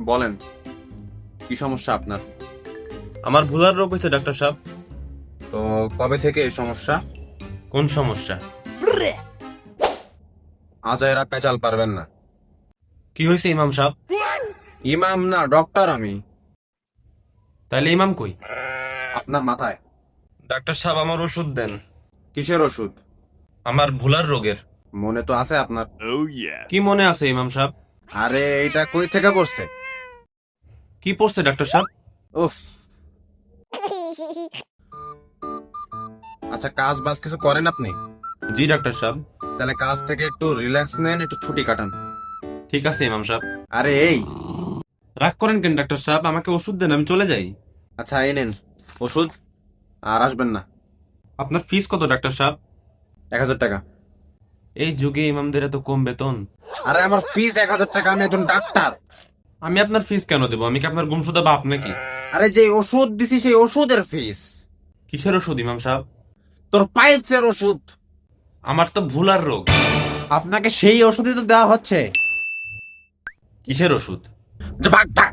বলেন কি সমস্যা আপনার? আমার ভুলার রোগ হয়েছে ডাক্তার সাহেব। তো কবে থেকে এই সমস্যা? কোন সমস্যা? আজ এরা পেঁচাল পারবেন না। কি হয়েছে ইমাম সাহেব? ইমাম না ডক্টর আমি। তাইলে ইমাম কই? আপনার মাথায়। ডাক্তার সাহেব আমার ওষুধ দেন। কিসের ওষুধ? আমার ভুলার রোগের। মনে তো আছে আপনার। কি মনে আছে ইমাম সাহেব? আরে এটা কই থেকে করছে? কি পড়ছে ডাক্তার সাহেব? উফ। আচ্ছা কাজ বাজ কিছু করেন আপনি? জি ডাক্তার সাহেব। তাহলে কাজ থেকে একটু রিল্যাক্স নেন একটু ছুটি কাটান। ঠিক আছে ইমাম সাহেব। আরে এই। রাগ করেন কেন ডাক্তার সাহেব? আমাকে ওষুধ দেন আমি চলে যাই। আচ্ছা এই নেন। ওষুধ? আর আসবেন না। আপনার ফিস কত ডাক্তার সাহেব? এক হাজার টাকা। এই যুগে ইমামদের এত কম বেতন। আরে আমার ফিস এক হাজার টাকা আমি একজন ডাক্তার। আমি আপনার ফিস কেন দেবো? আমি কি আপনার গুমসুদা বাপ নাকি? আরে যে ওষুধ দিছি সেই ওষুধের ফিস কিসের ওষুধ ইমাম সাহেব? তোর পাইলসের ওষুধ। আমার তো ভুলার রোগ। আপনাকে সেই ওষুধই তো দেওয়া হচ্ছে। কিসের ওষুধ? যে ভাগ ভাগ ভাগ।